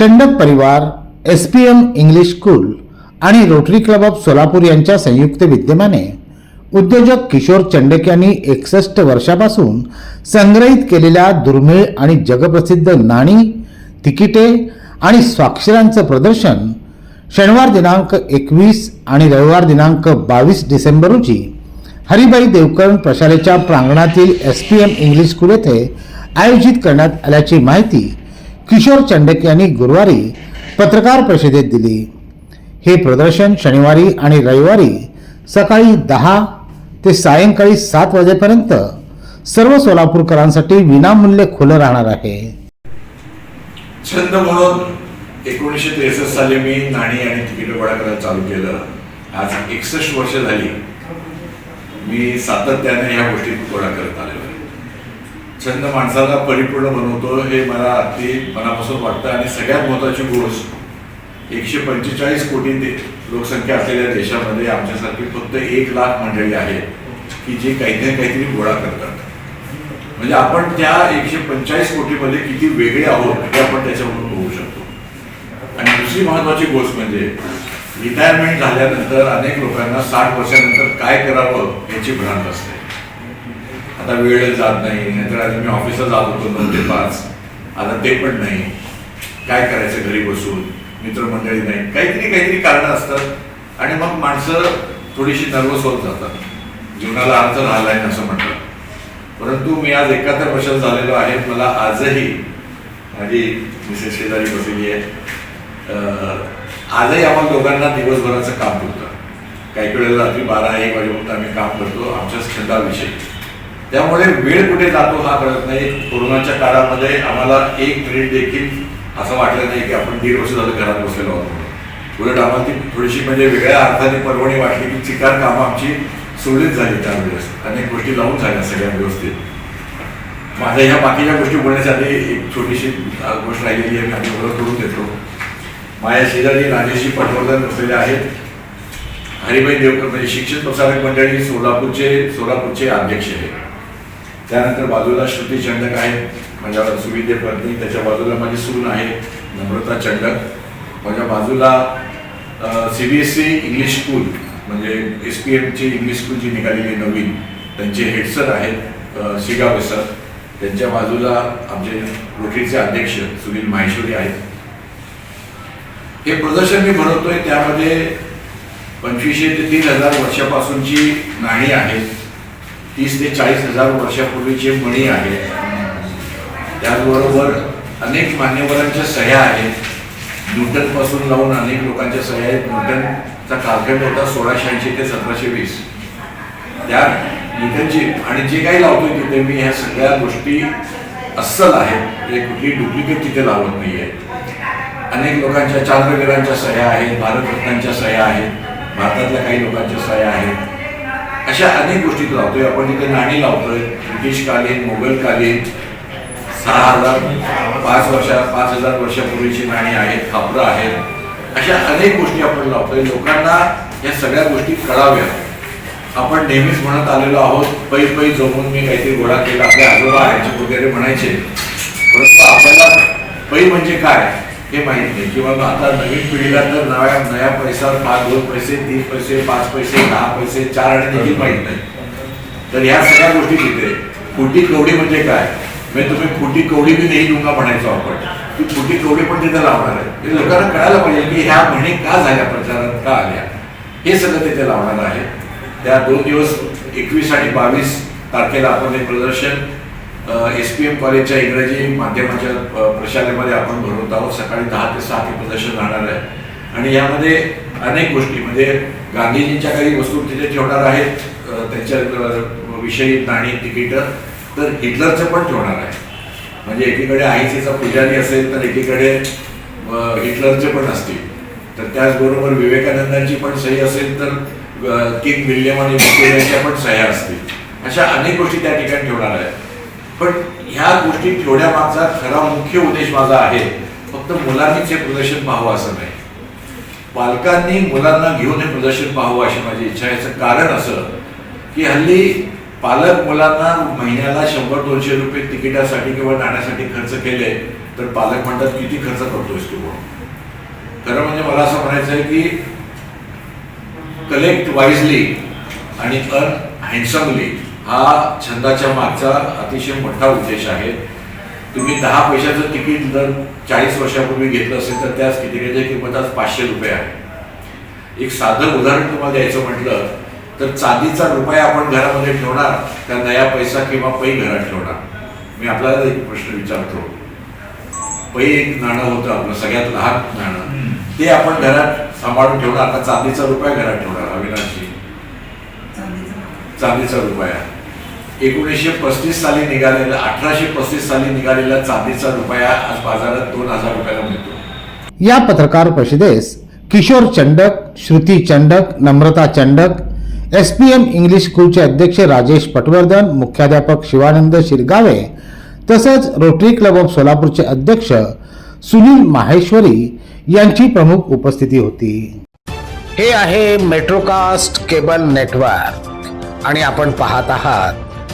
चंडक परिवार S P M English school आणि Rotary club of Solapur यांच्या संयुक्त विद्यमाने उद्योजक किशोर चंडक यांनी एकसष्ट वर्षापासून संग्रहित केलेल्या दुर्मिळ आणि जगप्रसिद्ध नाणी तिकिटे आणि स्वाक्षरांचं प्रदर्शन शनिवार दिनांक एकवीस आणि रविवार दिनांक बावीस डिसेंबर रोजी हरिबाई देवकरण प्रशालेच्या प्रांगणातील S P M English school येथे आयोजित करण्यात आल्याची माहिती किशोर चंडक यांनी गुरुवारी पत्रकार परिषदेत दिली. हे प्रदर्शन शनिवारी आणि रविवारी सकाळी दहा ते सायंकाळी सात वाजेपर्यंत सर्व सोलापूरकरांसाठी विनामूल्य खुलं राहणार आहे. छंद म्हणून एकोणीसशे त्रेसष्ट साली मी नाणी आणि तिकीट गोळा करायला चालू केलं. आज एकसष्ट वर्ष झाली. मी सातत्याने ह्या गोष्टी गोळा करत आलेलो आहे. छंद माणसाला परिपूर्ण बनवतो हे मला अगदी मनापासून वाटतं. आणि सगळ्यात महत्वाची गोष्ट एकशे पंचेचाळीस कोटी दे- लोकसंख्या असलेल्या देशामध्ये आमच्यासारखी फक्त एक लाख मंडळी आहेत की जे काहीतरी काहीतरी गोळा करतात. म्हणजे आपण त्या एकशे पंचेचाळीस कोटीमध्ये किती वेगळे आहोत हे आपण त्याच्यावरून बघू शकतो. आणि दुसरी महत्वाची गोष्ट म्हणजे रिटायरमेंट झाल्यानंतर अनेक लोकांना साठ वर्षानंतर काय करावं याची भ्रांत असते. आता वेळ जात नाही नाहीतर आधी मी ऑफिसला जात होतो दोन ते पाच. आता ते पण नाही. काय करायचं घरी बसून? मित्रमंडळी नाही. काहीतरी काहीतरी कारणं असतात आणि मग माणसं थोडीशी नर्वस होत जातात. जीवनाला अर्थ राहिला आहे असं म्हणतात परंतु मी आज एकाहत्तर वर्षात झालेलो आहे. मला आजही माझी मिसेस शेजारी बसलेली आहे. आजही आम्हाला दोघांना दिवसभराचं काम होतं. काही वेळेला रात्री बारा एक वाजेपर्यंत आम्ही काम करतो. आमच्या छंदाविषयी. त्यामुळे वेळ कुठे जातो हा कळत नाही. कोरोनाच्या काळामध्ये आम्हाला एक मिनिट देखील असं वाटलं नाही की आपण दीड वर्ष झालं घरात बसलेलो आहोत. उलट आम्हाला ती थोडीशी म्हणजे वेगळ्या अर्थाने परवणी वाटली की चिकार कामं आमची सुरळीत झाली त्यावेळेस. अनेक गोष्टी लावून झाल्या सगळ्या व्यवस्थित. माझ्या ह्या बाकीच्या गोष्टी बोलण्यासाठी एक छोटीशी गोष्ट राहिलेली आहे मी आम्ही बरोबर करून देतो. माझ्या शेजारी राजेशी पटवर्धन बसलेले आहेत. हरिभाई देवकर म्हणजे शिक्षण प्रसारक मंडळी सोलापूरचे सोलापूरचे अध्यक्ष आहेत. त्यानंतर बाजूला श्रुती चंडक आहे माझ्या सुविधे पत्नी त्याच्या बाजूला माझी सून आहे. नम्रता चंडक. माझ्या बाजूला C B S C English school म्हणजे एस पी एमची इंग्लिश स्कूल जी निघालेली नवीन त्यांचे हेडसर आहेत अ, शिगावे सर त्यांच्या बाजूला आमचे रोटरीचे अध्यक्ष सुनील माहेश्वरी आहेत. हे प्रदर्शन मी भरवतोय. त्यामध्ये पंचवीसशे ते तीन हजार वर्षापासूनची नाणी आहेत. तीस ते चाळीस हजार वर्षापूर्वीचे मणी आहेत त्याचबरोबर अनेक मान्यवरांच्या सह्या आहेत. न्यूटनपासून लावून अनेक लोकांच्या सह्या आहेत. न्यूटनचा कालखंड होता सोळाशे ऐंशी ते सतराशे वीस. त्या न्यूटनची आणि जे काही लावतोय तिथे मी ह्या सगळ्या गोष्टी अस्सल आहेत. हे कुठली डुप्लिकेट तिथे लावत नाही आहे अनेक लोकांच्या चांद्रवीरांच्या सह्या आहेत भारतरत्नांच्या सह्या आहेत भारतातल्या काही लोकांच्या सह्या आहेत. अशा अनेक गोष्टी लावतोय. आपण तिथे नाणी लावतोय ब्रिटिशकालीन मोगलकालीन सहा हजार पाच वर्षा पाच हजार वर्षापूर्वीची नाणी आहेत खापरं आहेत. अशा अनेक गोष्टी आपण लावतोय. लोकांना या सगळ्या गोष्टी कळाव्या. आपण नेहमीच म्हणत आलेलो आहोत पै पै जमून मी काहीतरी गोळा केला आपल्या आजोबा आजी वगैरे म्हणायचे. परंतु आपल्याला पै म्हणजे काय? हे माहीत नाही. किंवा मग आता नवीन पिढीला तर नव्या नया पैसा पाच दोन पैसे तीन पैसे पाच पैसे दहा पैसे चार आणि देखील माहीत नाही. तर ह्या सगळ्या गोष्टी तिथे फुटी कवडी म्हणजे काय? म्हणजे तुम्ही फुटी कवडी बी नाही डुंगा म्हणायचो आपण. ती फुटी कवडी पण तिथे लावणार आहे. हे लोकांना कळायला पाहिजे की ह्या म्हणी का झाल्या प्रचारात का आल्या? हे सगळं तिथे लावणार आहे. त्या दोन दिवस एकवीस आणि बावीस तारखेला आपण हे प्रदर्शन एस पी एम कॉलेजच्या इंग्रजी माध्यमाच्या प्रशालेमध्ये आपण भरवत आहोत. सकाळी दहा ते सहा ते प्रदर्शन राहणार आहे. आणि यामध्ये अनेक गोष्टी म्हणजे गांधीजींच्या काही वस्तू तिथे ठेवणार आहेत. त्यांच्या विषयी नाणी तिकीटं तर हिटलरचं पण ठेवणार आहे. म्हणजे एकीकडे आईसीचा पुजारी असेल तर एकीकडे हिटलरचे पण असतील. तर त्याचबरोबर विवेकानंदांची पण सही असेल तर किंग विल्यम आणि विक्टोरियाच्या पण सह्या असतील. अशा अनेक गोष्टी त्या ठिकाणी ठेवणार आहेत. पण ह्या गोष्टी ठेवण्यामागचा खरा मुख्य उद्देश माझा आहे. फक्त मुलांनीच हे प्रदर्शन पाहावं असं नाही. पालकांनी मुलांना घेऊन हे प्रदर्शन पाहावं अशी माझी इच्छा आहे. याचं कारण असं की हल्ली पालक मुलांना महिन्याला शंभर दोनशे रुपये तिकिटासाठी किंवा नाण्यासाठी खर्च केले तर पालक म्हणतात किती खर्च करतोयस तू म्हणून खरं म्हणजे मला असं म्हणायचं आहे की कलेक्ट वाईजली आणि अर्न हँडसमली हा छंदाच्या मागचा अतिशय मोठा उद्देश आहे. तुम्ही दहा पैशाचं तिकीट जर चाळीस वर्षापूर्वी घेतलं असेल तर त्याच तिकिटाची किंमत आज पाचशे रुपये आहे. एक साधं उदाहरण तुम्हाला द्यायचं म्हटलं तर चांदीचा रुपया आपण घरामध्ये ठेवणार का नया पैसा किंवा पै घरात ठेवणार? मी आपल्याला एक प्रश्न विचारतो. पै एक नाणं होतं आपलं सगळ्यात लहान नाणं. ते आपण घरात सांभाळून ठेवणार का चांदीचा रुपया घरात ठेवणार अविनाशजी? चांदीचा रुपया. एकोणीसशे पस्तीस साली निघालेला अठराशे पस्तीस साली निघालेला चांदीचा रुपया आज बाजारात दोन हजार रुपयाला मिळतो. या पत्रकार परिषदेस Kishor Chandak Shruti Chandak Namrata Chandak S P M English स्कूलचे अध्यक्ष राजेश पटवर्धन मुख्याध्यापक शिवानंद शिरगावे तसंच रोटरी क्लब ऑफ सोलापूरचे अध्यक्ष सुनील माहेश्वरी यांची प्रमुख उपस्थिती होती. हे आहे मेट्रोकास्ट केबल नेटवर्क आणि आपण पाहत आहात